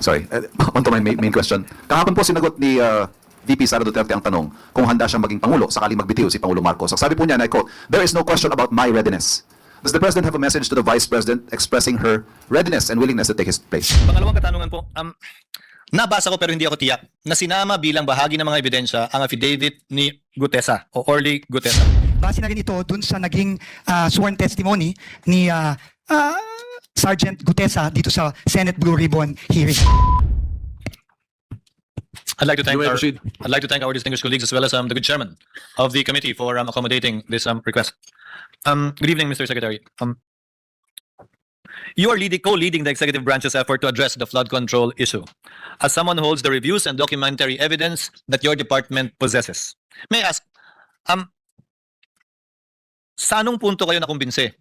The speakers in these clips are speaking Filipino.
sorry, uh, on to my main, main question. Kahapon po sinagot ni uh, VP Sara Duterte ang tanong kung handa siyang maging Pangulo sakaling magbitiw si Pangulo Marcos. Ang sabi po niya, and I quote, there is no question about my readiness. Does the President have a message to the Vice President expressing her readiness and willingness to take his place? Pangalawang katanungan po, um, nabasa ko pero hindi ako tiyak na sinama bilang bahagi ng mga ebidensya ang affidavit ni Gutesa o Orly Gutesa. Base na rin ito dun sa naging ah, sworn testimony ni ah, ah, Sergeant Gutesa dito sa Senate Blue Ribbon hearing. I'd like to thank our. I'd like to thank our distinguished colleagues as well as um, the good chairman of the committee for um, accommodating this um, request. Um, good evening, Mr. Secretary. Um, you are leading, co-leading the executive branch's effort to address the flood control issue. As someone holds the reviews and documentary evidence that your department possesses, may I ask, um, sa anong punto kayo nakumbinse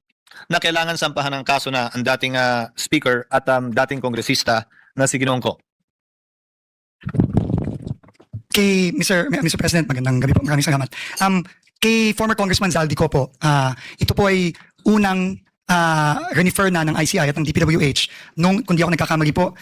na kailangan sampahan ng kaso na ang dating ah, speaker at um, dating kongresista na si Ginoong Ko? Kay Mr. Mr. President, magandang gabi po. Maraming salamat. Um, kay former Congressman Zaldico po, ah, ito po ay unang ah, refer na ng ICI at ng DPWH nung, kung di ako nagkakamali po,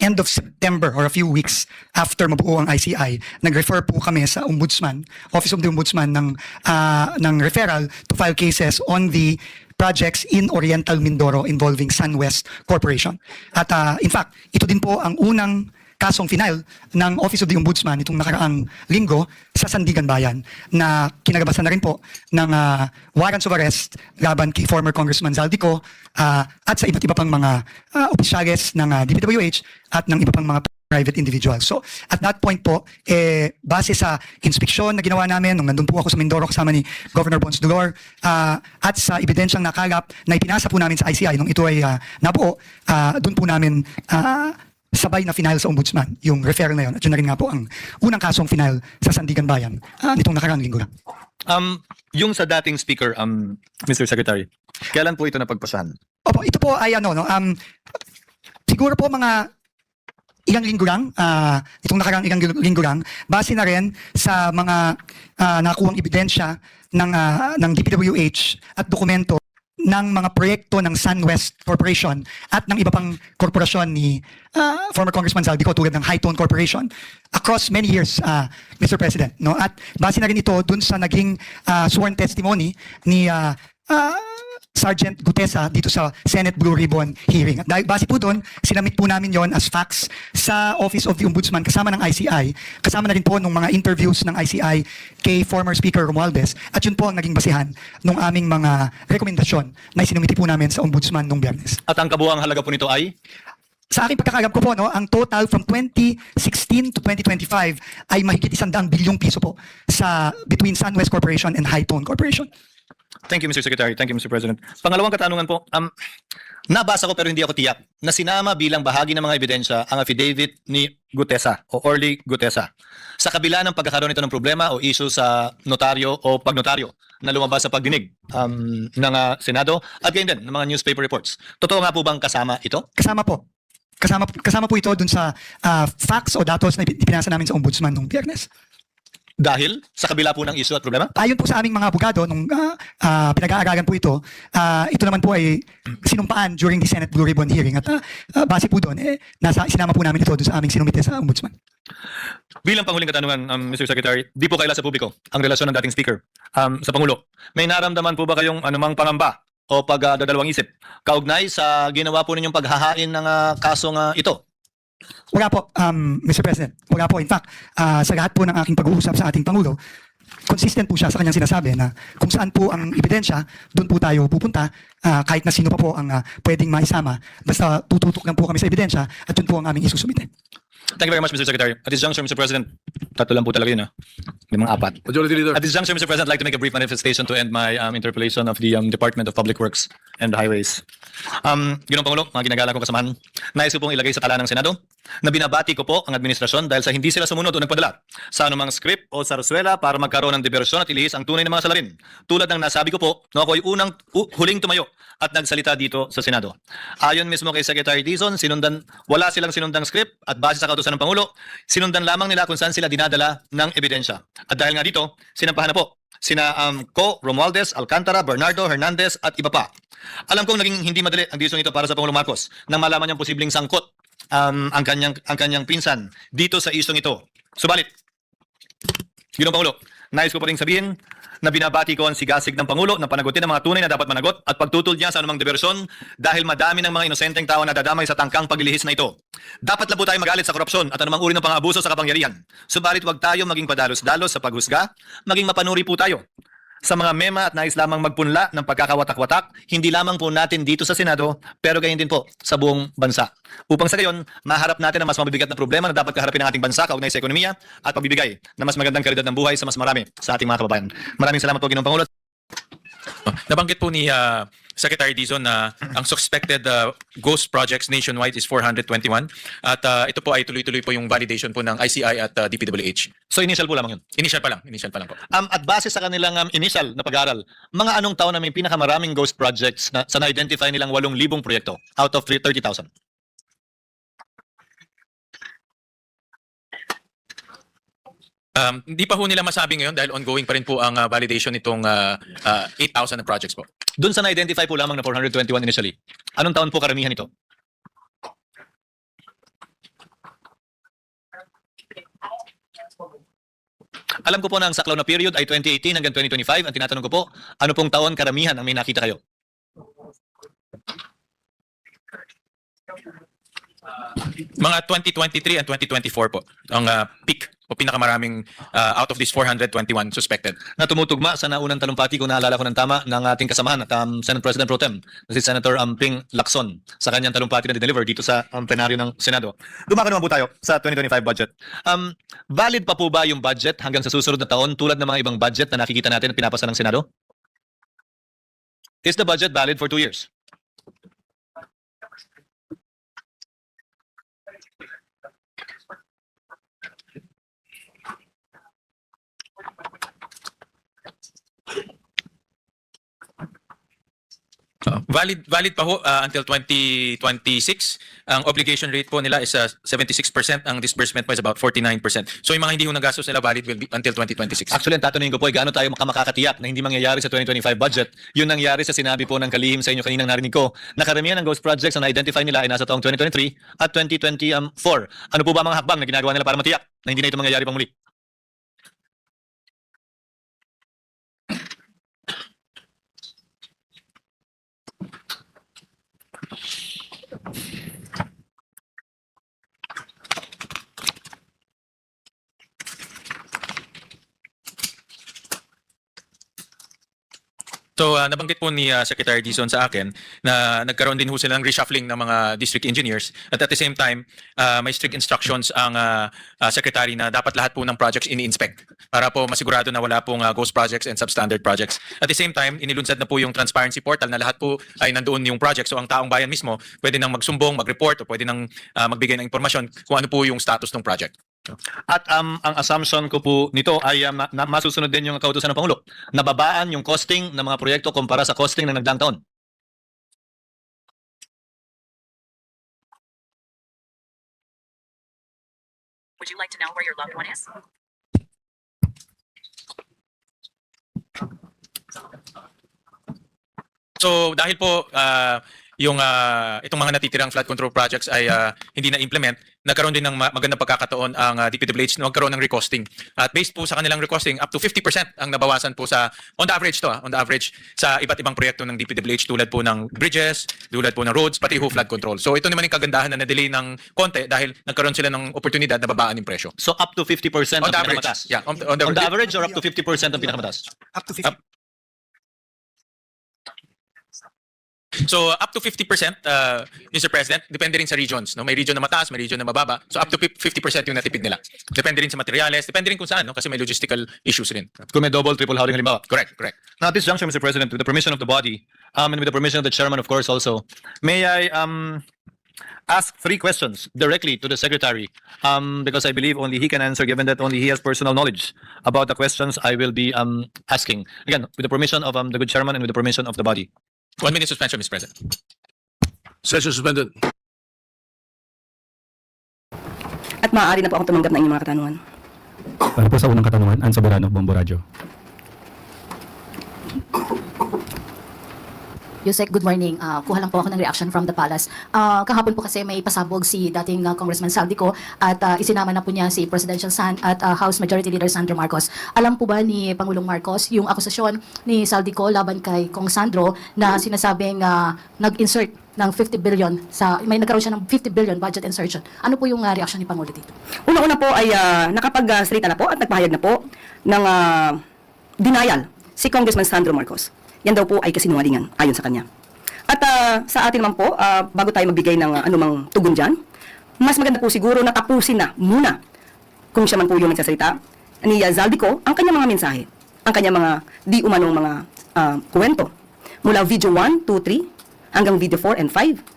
end of September or a few weeks after mabuo ang ICI, nag-refer po kami sa Ombudsman, Office of the Ombudsman ng, ah, ng referral to file cases on the projects in Oriental Mindoro involving SunWest Corporation. At ah, in fact, ito din po ang unang kasong final ng Office of the Ombudsman itong nakaraang linggo sa Sandigan Bayan na kinagabasan na rin po ng ah, warrants of arrest laban kay former Congressman Zaldico ah, at sa iba't iba pang mga ah, opisyales ng ah, DPWH at ng iba pang mga private individuals. So at that point po, eh, base sa inspeksyon na ginawa namin nung nandun po ako sa Mindoro kasama ni Governor Bons Dolor ah, at sa ebidensyang nakalap na ipinasa po namin sa ICI nung ito ay ah, nabuo, ah, doon po namin ah, sabay na final sa ombudsman, yung referral na yun. At yun na rin nga po ang unang kasong final sa Sandigan Bayan ah, nitong nakaraang linggo lang. Um, yung sa dating speaker, um, Mr. Secretary, kailan po ito napagpasahan? Opo, ito po ay ano, no, um, siguro po mga ilang linggo lang, ah, itong nakaraang ilang linggo lang, base na rin sa mga ah, nakuhang ebidensya ng, ah, ng DPWH at dokumento ng mga proyekto ng SunWest Corporation at ng iba pang korporasyon ni ah, former Congressman Zaldico tulad ng Hightone Corporation across many years, ah, Mr. President. No? At base na rin ito dun sa naging ah, sworn testimony ni ah, ah, Sergeant Gutesa dito sa Senate Blue Ribbon hearing. Dahil base po doon, sinamit po namin yon as facts sa Office of the Ombudsman kasama ng ICI, kasama na rin po nung mga interviews ng ICI kay former Speaker Romualdez at yun po ang naging basihan ng aming mga rekomendasyon na isinumiti po namin sa Ombudsman nung biyernes. At ang kabuang halaga po nito ay? Sa aking pagkakalam ko po, no, ang total from 2016 to 2025 ay mahigit isang daang bilyong piso po sa between SunWest Corporation and Hightone Corporation. Thank you, Mr. Secretary. Thank you, Mr. President. Pangalawang katanungan po, um, nabasa ko pero hindi ako tiyak na sinama bilang bahagi ng mga ebidensya ang affidavit ni Gutesa o Orly Gutesa. Sa kabila ng pagkakaroon nito ng problema o issue sa notaryo o pagnotaryo na lumabas sa pagdinig um, ng ah, Senado at gayon din ng mga newspaper reports. Totoo nga po bang kasama ito? Kasama po. Kasama, kasama po ito dun sa ah, facts o datos na ipi- ipinasa namin sa ombudsman nung biyernes. Dahil sa kabila po ng issue at problema? Ayon po sa aming mga abogado, nung ah, ah, pinag-aaralan po ito, ah, ito naman po ay sinumpaan during the Senate Blue Ribbon hearing. At ah, ah, base po doon, eh, nasa, sinama po namin ito doon sa aming sinumite sa ombudsman. Bilang panghuling katanungan, um, Mr. Secretary, di po kaila sa publiko ang relasyon ng dating speaker um, sa Pangulo. May naramdaman po ba kayong anumang pangamba o pagdadalawang isip kaugnay sa ginawa po ninyong paghahain ng ah, kasong ah, ito? Wala po, um, Mr. President. Wala po. In fact, ah, sa lahat po ng aking pag-uusap sa ating Pangulo, consistent po siya sa kanyang sinasabi na kung saan po ang ebidensya, doon po tayo pupunta ah, kahit na sino pa po ang ah, pwedeng maisama. Basta tututok lang po kami sa ebidensya at yun po ang aming isusumite. Thank you very much, Mr. Secretary. At this juncture, Mr. President, tatlo lang po talaga yun, ha? May mga apat. Majority Leader. At this juncture, Mr. President, I'd like to make a brief manifestation to end my um, interpellation of the um, Department of Public Works and Highways. Um, Ginong Pangulo, mga ginagala kong kasamahan, nais ko pong ilagay sa tala ng Senado na binabati ko po ang administrasyon dahil sa hindi sila sumunod o nagpadala sa anumang script o sarsuela para magkaroon ng diversyon at ilihis ang tunay na mga salarin. Tulad ng nasabi ko po, no ako ay unang u- huling tumayo at nagsalita dito sa Senado. Ayon mismo kay Secretary Dizon, sinundan, wala silang sinundang script at base sa kautosan ng Pangulo, sinundan lamang nila kung saan sila dinadala ng ebidensya. At dahil nga dito, sinampahan na po sina um, Co, Romualdez, Alcantara, Bernardo, Hernandez at iba pa. Alam kong naging hindi madali ang desisyon ito para sa Pangulong Marcos nang malaman niyang posibleng sangkot um, ang kanyang ang kanyang pinsan dito sa isyong ito. Subalit, Ginoong Pangulo, nais ko pa rin sabihin na binabati ko ang sigasig ng Pangulo na panagutin ang mga tunay na dapat managot at pagtutol niya sa anumang diversyon dahil madami ng mga inosenteng tao na dadamay sa tangkang paglilihis na ito. Dapat lang po tayo magalit sa korupsyon at anumang uri ng pang-abuso sa kapangyarihan. Subalit huwag tayo maging padalos-dalos sa paghusga, maging mapanuri po tayo sa mga mema at nais lamang magpunla ng pagkakawatak-watak, hindi lamang po natin dito sa Senado, pero gayon din po sa buong bansa. Upang sa gayon, maharap natin ang mas mabibigat na problema na dapat kaharapin ng ating bansa kaugnay sa ekonomiya at pagbibigay na mas magandang kalidad ng buhay sa mas marami sa ating mga kababayan. Maraming salamat po, Ginoong Pangulo. Nabanggit po ni uh, Secretary Dizon na ang suspected uh, ghost projects nationwide is 421 at uh, ito po ay tuloy-tuloy po yung validation po ng ICI at uh, DPWH. So initial po lamang yun. Initial pa lang, initial pa lang po. Um, at base sa kanilang um, initial na pag-aaral, mga anong taon na may pinakamaraming ghost projects na sa na-identify nilang 8,000 proyekto out of 30,000? Um, hindi pa ho nila masabi ngayon dahil ongoing pa rin po ang uh, validation nitong uh, uh, 8,000 na projects po. Doon sa na-identify po lamang na 421 initially. Anong taon po karamihan ito? Alam ko po na ang saklaw na period ay 2018 hanggang 2025. Ang tinatanong ko po, ano pong taon karamihan ang may nakita kayo? Mga 2023 and 2024 po ang uh, peak o pinakamaraming uh, out of these 421 suspected. na tumutugma sa naunang talumpati kung naalala ko ng tama ng ating kasamahan at um, Senate President Pro Tem si Senator um, Ping Lacson sa kanyang talumpati na deliver dito sa um, plenaryo ng Senado. Dumako naman po tayo sa 2025 budget. Um, valid pa po ba yung budget hanggang sa susunod na taon tulad ng mga ibang budget na nakikita natin at pinapasa ng Senado? Is the budget valid for two years? Valid valid pa ho uh, until 2026. Ang obligation rate po nila is uh, 76%, ang disbursement po is about 49%. So yung mga hindi ho nagastos nila valid will be until 2026. Actually, ang tatanungin ko po ay gaano tayo makamakakatiyak na hindi mangyayari sa 2025 budget. Yun nangyari sa sinabi po ng kalihim sa inyo kaninang narinig ko na karamihan ng ghost projects na na-identify nila ay nasa taong 2023 at 2024. Ano po ba mga hakbang na ginagawa nila para matiyak na hindi na ito mangyayari pang muli? So uh, nabanggit po ni uh, Secretary Dizon sa akin na nagkaroon din ho sila ng reshuffling ng mga district engineers at at the same time uh, may strict instructions ang uh, uh, secretary na dapat lahat po ng projects ini-inspect para po masigurado na wala pong uh, ghost projects and substandard projects. At the same time, inilunsad na po yung transparency portal na lahat po ay nandoon yung project. So ang taong bayan mismo pwede nang magsumbong, mag-report o pwede nang uh, magbigay ng impormasyon kung ano po yung status ng project. At um, ang assumption ko po nito ay um, na, na masusunod din yung kautusan ng Pangulo. Nababaan yung costing ng mga proyekto kumpara sa costing ng nagdaang taon. Would you like to know where your loved one is? So dahil po ah, yung ah, itong mga natitirang flood control projects ay ah, hindi na implement, nagkaroon din ng ma- magandang pagkakataon ang ah, DPWH na magkaroon ng recosting. At based po sa kanilang recosting, up to 50% ang nabawasan po sa on the average to, ah, on the average sa iba't ibang proyekto ng DPWH tulad po ng bridges, tulad po ng roads, pati ho flood control. So ito naman yung kagandahan na na-delay ng konti dahil nagkaroon sila ng oportunidad na babaan yung presyo. So up to 50% On ang the average. pinakamataas. Yeah, on the, on the, On the average or up to 50% ang pinakamataas? Up to 50. Up- So up to 50% uh, Mr. President, depende rin sa regions, no? May region na mataas, may region na mababa. So up to 50% yung natipid nila. Depende rin sa materials, depende rin kung saan, no? Kasi may logistical issues rin. Kung may double, triple housing halimbawa. Correct, correct. Now, at this juncture, Mr. President, with the permission of the body, um, and with the permission of the chairman, of course, also, may I um, ask three questions directly to the secretary, um, because I believe only he can answer, given that only he has personal knowledge about the questions I will be um, asking. Again, with the permission of um, the good chairman and with the permission of the body. One minute suspension, Mr. President. Session suspended. At maaari na po akong tumanggap ng inyong mga katanungan. Para po sa unang katanungan, Ann Soberano, Bombo Radio. Yusek, good morning. Ah, kuha lang po ako ng reaction from the palace. Ah, kahapon po kasi may pasabog si dating ah, Congressman Saldico at ah, isinama na po niya si Presidential San at ah, House Majority Leader Sandro Marcos. Alam po ba ni Pangulong Marcos yung akusasyon ni Saldico laban kay Kong Sandro na sinasabing ah, nag-insert ng 50 billion sa may nagkaroon siya ng 50 billion budget insertion. Ano po yung ah, reaction ni Pangulo dito? Una-una po ay uh, nakapag-salita na po at nagpahayag na po ng ah, denial si Congressman Sandro Marcos. Yan daw po ay kasinungalingan ayon sa kanya. At ah, sa atin naman po, ah, bago tayo magbigay ng ah, anumang tugon dyan, mas maganda po siguro na tapusin na muna kung siya man po yung nagsasalita ni uh, Zaldico ang kanyang mga mensahe, ang kanyang mga di umanong mga ah, kwento. Mula video 1, 2, 3 hanggang video 4 and 5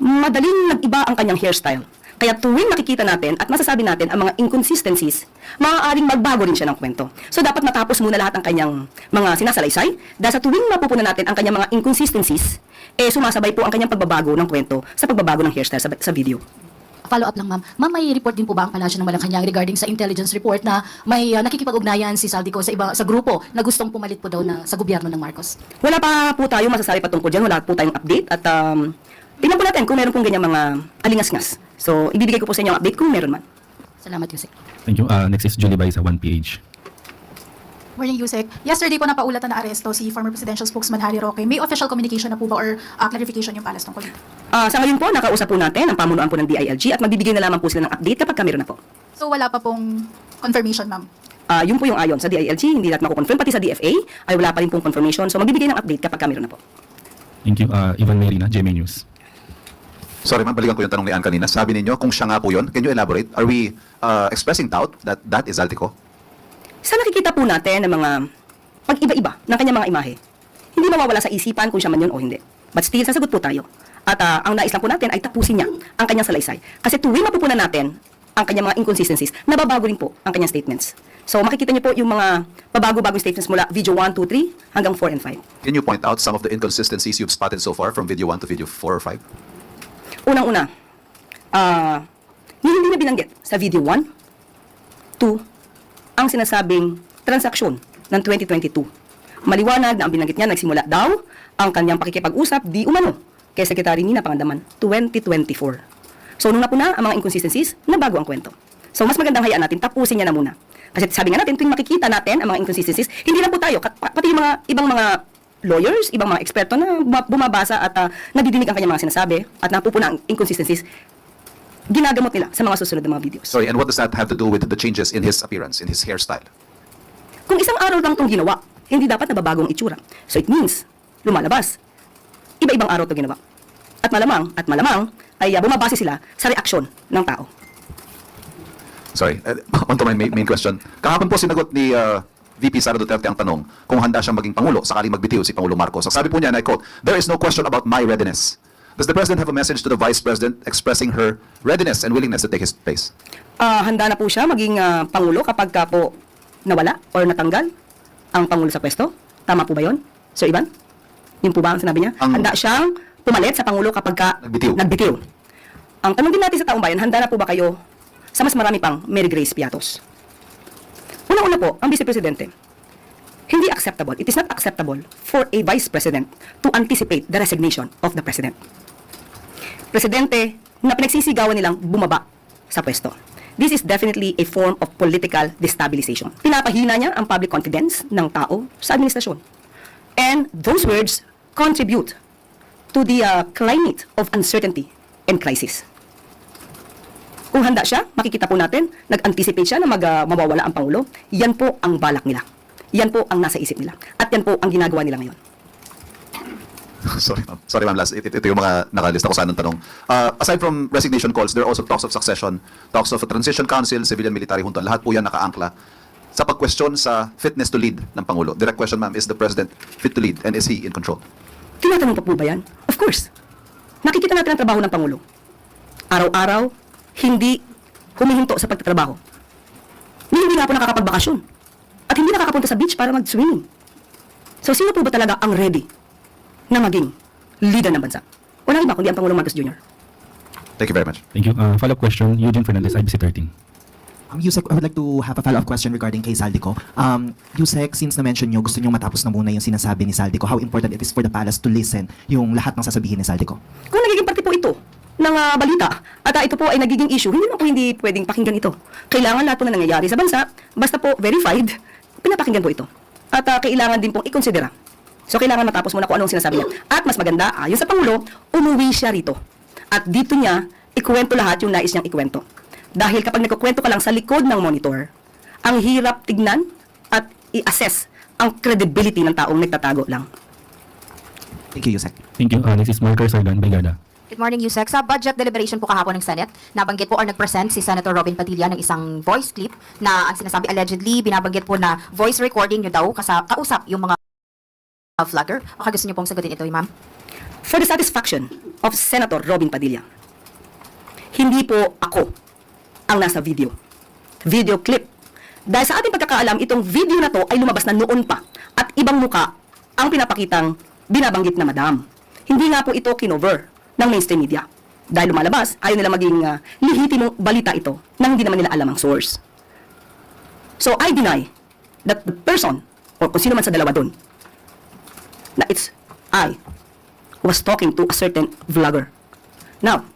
madaling nag-iba ang kanyang hairstyle. Kaya tuwing makikita natin at masasabi natin ang mga inconsistencies, maaaring magbago rin siya ng kwento. So dapat matapos muna lahat ang kanyang mga sinasalaysay dahil sa tuwing mapupunan natin ang kanyang mga inconsistencies, eh sumasabay po ang kanyang pagbabago ng kwento sa pagbabago ng hairstyle sa, sa video. Follow up lang ma'am. Ma'am, may report din po ba ang palasyo ng Malacanang regarding sa intelligence report na may ah, nakikipag-ugnayan si Saldico sa iba sa grupo na gustong pumalit po daw na sa gobyerno ng Marcos? Wala pa po tayo masasabi patungkol dyan, wala po tayong update at um, tingnan po natin kung meron pong ganyang mga alingas-ngas. So, ibibigay ko po sa inyo ang update kung meron man. Salamat, Yusek. Thank you. Uh, next is Julie Bay sa 1PH. Morning, Yusek. Yesterday po napaulatan na aresto si former presidential spokesman Harry Roque. May official communication na po ba or uh, clarification yung palace tungkol dito? Ah, sa ngayon po, nakausap po natin ang pamunuan po ng DILG at magbibigay na lamang po sila ng update kapag ka meron na po. So wala pa pong confirmation, ma'am. Ah, yun po yung ayon sa DILG, hindi natin mako-confirm. Pati sa DFA ay wala pa rin pong confirmation. So magbibigay ng update kapag ka meron na po. Thank you. Uh, Ivan Merina, GMA News. Sorry ma'am, balikan ko yung tanong ni Ann kanina. Sabi ninyo, kung siya nga po yun, can you elaborate? Are we uh, expressing doubt that that is Zaldico? Sa nakikita po natin ng mga pag-iba-iba ng kanyang mga imahe, hindi mawawala sa isipan kung siya man yun o hindi. But still, sasagot po tayo. At ah, ang nais lang po natin ay tapusin niya ang kanyang salaysay. Kasi tuwing mapupunan natin ang kanyang mga inconsistencies, nababago rin po ang kanyang statements. So makikita niyo po yung mga pabago-bagong statements mula video 1, 2, 3 hanggang 4 and 5. Can you point out some of the inconsistencies you've spotted so far from video 1 to video 4 or 5? Unang-una, ah, hindi na binanggit sa video 1, 2, ang sinasabing transaksyon ng 2022. Maliwanag na ang binanggit niya nagsimula daw ang kanyang pakikipag-usap di umano kay Secretary Nina Pangandaman 2024. So nung napuna ang mga inconsistencies, nabago ang kwento. So mas magandang hayaan natin, tapusin niya na muna. Kasi sabi nga natin, tuwing makikita natin ang mga inconsistencies, hindi lang po tayo, pati yung mga ibang mga lawyers, ibang mga eksperto na buma- bumabasa at ah, nadidinig ang kanyang mga sinasabi at napupuna ang inconsistencies, ginagamot nila sa mga susunod na mga videos. Sorry, and what does that have to do with the changes in his appearance, in his hairstyle? Kung isang araw lang itong ginawa, hindi dapat nababago ang itsura. So it means, lumalabas. Iba-ibang araw ito ginawa. At malamang, at malamang, ay ah, bumabase sila sa reaksyon ng tao. Sorry, uh, on to my main, main question. Kahapon po sinagot ni uh, VP Sara Duterte ang tanong kung handa siyang maging Pangulo sakaling magbitiw si Pangulo Marcos. Ang sabi po niya, and I quote, There is no question about my readiness. Does the President have a message to the Vice President expressing her readiness and willingness to take his place? Ah, handa na po siya maging ah, Pangulo kapag ka po nawala or natanggal ang Pangulo sa pwesto. Tama po ba yon, Sir Ivan? Yun po ba ang sinabi niya? Ang- handa siyang pumalit sa Pangulo kapag ka Nagbitiw. nagbitiw. Ang tanong din natin sa taong bayan, handa na po ba kayo sa mas marami pang Mary Grace Piatos? Una-una po, ang Vice Presidente, hindi acceptable, it is not acceptable for a Vice President to anticipate the resignation of the President. Presidente na pinagsisigawan nilang bumaba sa pwesto. This is definitely a form of political destabilization. Pinapahina niya ang public confidence ng tao sa administrasyon. And those words contribute to the uh, climate of uncertainty and crisis. Kung handa siya, makikita po natin, nag-anticipate siya na mag, uh, mawawala ang Pangulo. Yan po ang balak nila. Yan po ang nasa isip nila. At yan po ang ginagawa nila ngayon. Sorry, ma'am. Sorry, ma'am. Last, ito, ito yung mga nakalista ko sa anong tanong. Uh, aside from resignation calls, there are also talks of succession, talks of a transition council, civilian military junta. Lahat po yan nakaangkla sa pag-question sa fitness to lead ng Pangulo. Direct question, ma'am, is the President fit to lead and is he in control? Tinatanong pa po ba yan? Of course. Nakikita natin ang trabaho ng Pangulo. Araw-araw, hindi humihinto sa pagtatrabaho. Ni hindi nga po nakakapagbakasyon. At hindi nakakapunta sa beach para mag-swimming. So, sino po ba talaga ang ready na maging leader ng bansa? Walang iba kundi ang Pangulong Marcos Jr. Thank you very much. Thank you. Uh, follow-up question, Eugene Fernandez, IBC 13. Um, Yusek, I would like to have a follow-up question regarding kay Saldico. Um, Yusek, since na-mention nyo, gusto nyo matapos na muna yung sinasabi ni Saldico, how important it is for the palace to listen yung lahat ng sasabihin ni Saldico? Kung nagiging parte po ito ng ah, balita at ah, ito po ay nagiging issue, hindi naman po hindi pwedeng pakinggan ito. Kailangan lahat po na nangyayari sa bansa, basta po verified, pinapakinggan po ito. At ah, kailangan din pong ikonsidera. So kailangan matapos muna kung anong sinasabi niya. At mas maganda, ayon sa Pangulo, umuwi siya rito. At dito niya, ikuwento lahat yung nais niyang ikuwento. Dahil kapag nagkukwento ka lang sa likod ng monitor, ang hirap tignan at i-assess ang credibility ng taong nagtatago lang. Thank you, Yusek. Thank you. Uh, next is Marker Sargan, Brigada. Good morning, Yusek. Sa budget deliberation po kahapon ng Senate, nabanggit po or nag-present si Senator Robin Padilla ng isang voice clip na ang sinasabi allegedly, binabanggit po na voice recording nyo daw kasa kausap yung mga vlogger. Baka gusto niyo pong sagutin ito, ma'am. For the satisfaction of Senator Robin Padilla, hindi po ako ang nasa video. Video clip. Dahil sa ating pagkakaalam, itong video na to ay lumabas na noon pa at ibang muka ang pinapakitang binabanggit na madam. Hindi nga po ito kinover ng mainstream media. Dahil lumalabas, ayaw nila maging uh, lihitimong balita ito nang hindi naman nila alam ang source. So I deny that the person, or kung sino man sa dalawa doon, na it's I was talking to a certain vlogger. Now,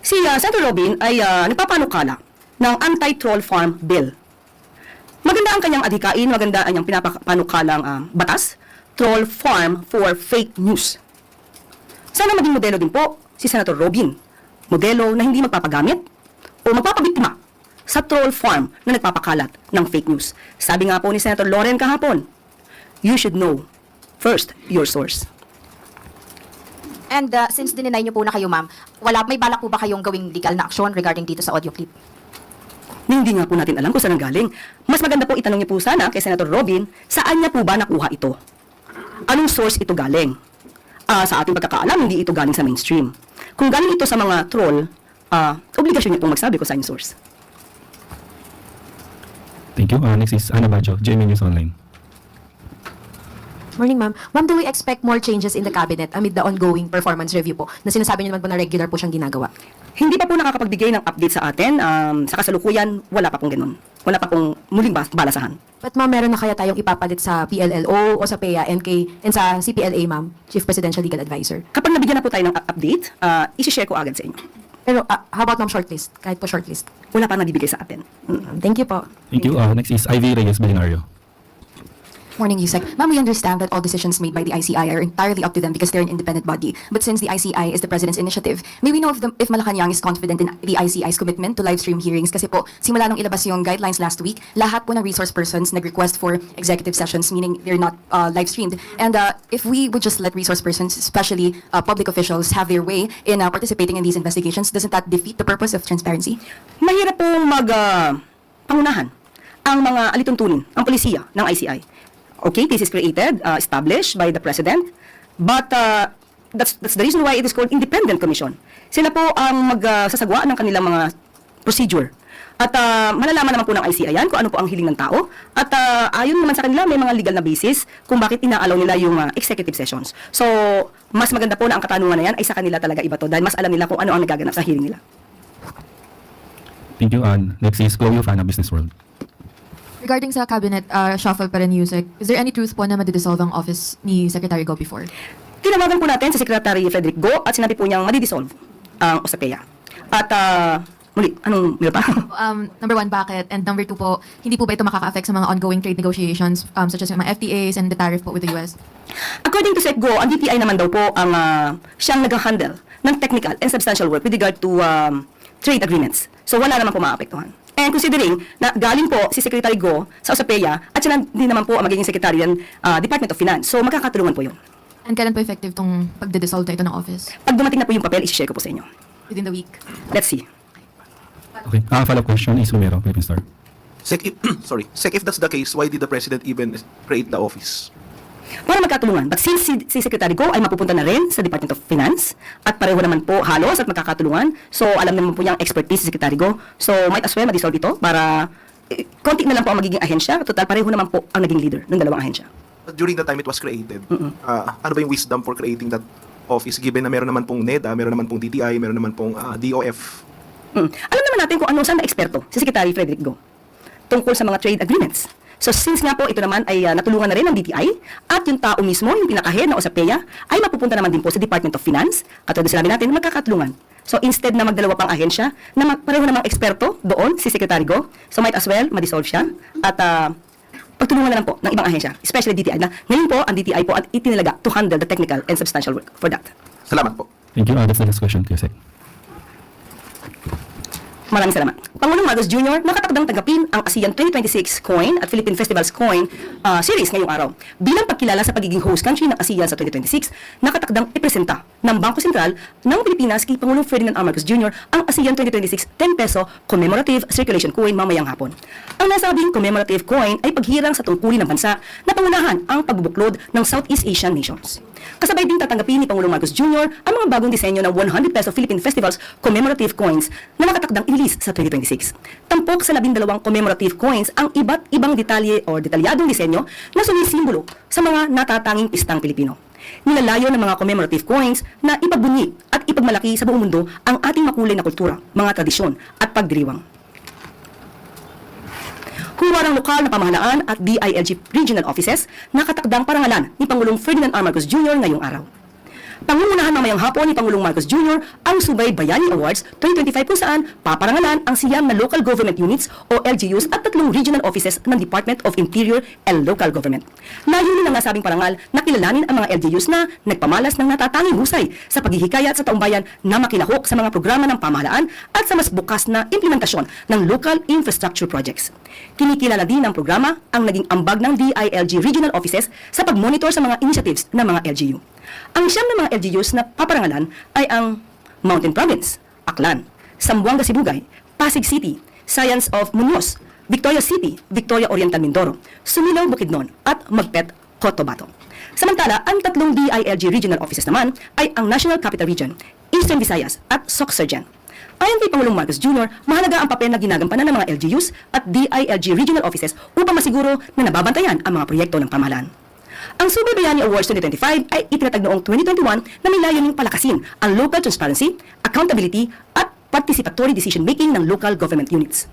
si uh, Senator Robin ay uh, nagpapanukala ng anti-troll farm bill. Maganda ang kanyang adhikain, maganda ang kanyang pinapanukalang uh, batas, troll farm for fake news. Sana maging modelo din po si Senator Robin. Modelo na hindi magpapagamit o magpapabiktima sa troll farm na nagpapakalat ng fake news. Sabi nga po ni Senator Loren kahapon, you should know first your source. And uh, since dininay niyo po na kayo, ma'am, wala, may balak po ba kayong gawing legal na aksyon regarding dito sa audio clip? na hindi nga po natin alam kung saan ang galing. Mas maganda po itanong niyo po sana kay Senator Robin, saan niya po ba nakuha ito? Anong source ito galing? Ah, sa ating pagkakaalam, hindi ito galing sa mainstream. Kung galing ito sa mga troll, ah, obligasyon niyo pong magsabi kung saan yung source. Thank you. Uh, next is Ana Bajo, GMA News Online. Morning, ma'am. Ma'am, do we expect more changes in the cabinet amid the ongoing performance review po na sinasabi niyo naman po na regular po siyang ginagawa? Hindi pa po nakakapagbigay ng update sa atin. Um, sa kasalukuyan, wala pa pong ganun. Wala pa pong muling bas- balasahan. But ma'am, meron na kaya tayong ipapalit sa PLLO o sa PEA and, kay, and sa CPLA, ma'am, Chief Presidential Legal Advisor? Kapag nabigyan na po tayo ng up- update, uh, isi-share ko agad sa inyo. Pero ah, how about ma'am shortlist? Kahit po shortlist. Wala pa nabibigay sa atin. Mm. Thank you po. Thank you. Uh, next is Ivy Reyes, Billionario. Morning, Yusek. Ma'am, we understand that all decisions made by the ICI are entirely up to them because they're an independent body. But since the ICI is the President's initiative, may we know if, the, if Malacanang is confident in the ICI's commitment to live stream hearings? Kasi po, simula nung ilabas yung guidelines last week, lahat po ng resource persons nag-request for executive sessions, meaning they're not uh, live streamed. And uh, if we would just let resource persons, especially uh, public officials, have their way in uh, participating in these investigations, doesn't that defeat the purpose of transparency? mahirap pong mag pangunahan ang mga alituntunin, ang polisiya ng ICI. Okay, this is created, uh, established by the President, but uh, that's, that's the reason why it is called Independent Commission. Sila po ang magsasagwa ng kanilang mga procedure. At ah, malalaman naman po ng ICI yan kung ano po ang hiling ng tao. At ah, ayon naman sa kanila, may mga legal na basis kung bakit inaalaw nila yung ah, executive sessions. So, mas maganda po na ang katanungan na yan ay sa kanila talaga iba to dahil mas alam nila kung ano ang nagaganap sa hearing nila. Thank you. Uh, next is Chloe Fana, Business World. Regarding sa cabinet uh, shuffle pa rin, Yusek, is there any truth po na madidissolve ang office ni Secretary Go before? Tinawagan po natin si Secretary Frederick Go at sinabi po niyang madidissolve ang OSAPEA. At ah, muli, anong meron pa? Um, number one, bakit? And number two po, hindi po ba ito makaka-affect sa mga ongoing trade negotiations um, such as mga FTAs and the tariff po with the US? According to SecGo, ang DTI naman daw po ang ah, siyang nag-handle ng technical and substantial work with regard to um, trade agreements. So wala naman po maapektuhan. And considering na galing po si Secretary Go sa OSAPEA at siya din naman po ang magiging Secretary ng ah, Department of Finance. So magkakatulungan po yun. And kailan po effective tong pagdidissolve na ito ng office? Pag dumating na po yung papel, isi-share ko po sa inyo. Within the week? Let's see. Okay. Uh, follow-up question is Romero, Philippine Star. Sec, if, sorry. Sec, if that's the case, why did the president even create the office? Para magkatulungan. But since si, si Secretary Go ay mapupunta na rin sa Department of Finance at pareho naman po halos at magkakatulungan, so alam naman po niyang expertise si Secretary Go. So might as well ma-dissolve ito para eh, konti na lang po ang magiging ahensya. Total, pareho naman po ang naging leader ng dalawang ahensya. During the time it was created, ah, ano ba yung wisdom for creating that office given na meron naman pong NEDA, meron naman pong DTI, meron naman pong ah, DOF? Mm. Alam naman natin kung ano saan na eksperto si Secretary Frederick Go tungkol sa mga trade agreements. So since nga po ito naman ay ah, natulungan na rin ng DTI at yung tao mismo, yung pinakahead na OSAPEA, ay mapupunta naman din po sa Department of Finance. Katulad na sinabi natin, magkakatulungan. So instead na magdalawa pang ahensya, na mag, pareho namang eksperto doon, si Secretary Go, so might as well, ma-dissolve siya. At ah, pagtulungan na lang po ng ibang ahensya, especially DTI na ngayon po ang DTI po at itinalaga to handle the technical and substantial work for that. Salamat po. Thank you. Uh, that's the next question, Yusek. Maraming salamat. Pangulong Marcos Jr. nakatakdang tanggapin ang ASEAN 2026 Coin at Philippine Festivals Coin ah, series ngayong araw. Bilang pagkilala sa pagiging host country ng ASEAN sa 2026, nakatakdang ipresenta ng Bangko Sentral ng Pilipinas kay Pangulong Ferdinand R. Marcos Jr. ang ASEAN 2026 10 peso commemorative circulation coin mamayang hapon. Ang nasabing commemorative coin ay paghirang sa tungkulin ng bansa na pangunahan ang pagbubuklod ng Southeast Asian nations. Kasabay din tatanggapin ni Pangulong Marcos Jr. ang mga bagong disenyo ng 100 peso Philippine Festivals commemorative coins na nakatakdang i-release sa 2026. Tampok sa labindalawang commemorative coins ang iba't ibang detalye o detalyadong disenyo na sumisimbolo sa mga natatanging pistang Pilipino. Nilalayo ng mga commemorative coins na ipabunyi at ipagmalaki sa buong mundo ang ating makulay na kultura, mga tradisyon at pagdiriwang. Huwarang lokal na pamahalaan at DILG regional offices nakatakdang parangalan ni Pangulong Ferdinand R. Marcos Jr. ngayong araw. Pangungunahan mamayang hapon ni Pangulong Marcos Jr. ang Subay Bayani Awards 2025 kung saan paparangalan ang siyam na local government units o LGUs at tatlong regional offices ng Department of Interior and Local Government. Layunin ng nasabing parangal na kilalanin ang mga LGUs na nagpamalas ng natatanging husay sa paghihikayat sa taumbayan na makilahok sa mga programa ng pamahalaan at sa mas bukas na implementasyon ng local infrastructure projects. Kinikilala din ng programa ang naging ambag ng DILG regional offices sa pag-monitor sa mga initiatives ng mga LGU. Ang siyam na mga LGUs na paparangalan ay ang Mountain Province, Aklan, Sambuanga Sibugay, Pasig City, Science of Muñoz, Victoria City, Victoria Oriental Mindoro, Sumilaw Bukidnon at Magpet, Cotabato. Samantala, ang tatlong DILG regional offices naman ay ang National Capital Region, Eastern Visayas at Soxurgen. Ayon kay Pangulong Marcos Jr., mahalaga ang papel na ginagampanan ng mga LGUs at DILG regional offices upang masiguro na nababantayan ang mga proyekto ng pamahalaan. Ang Subay Bayani Awards 2025 ay itinatag noong 2021 na may layuning palakasin ang local transparency, accountability at participatory decision-making ng local government units.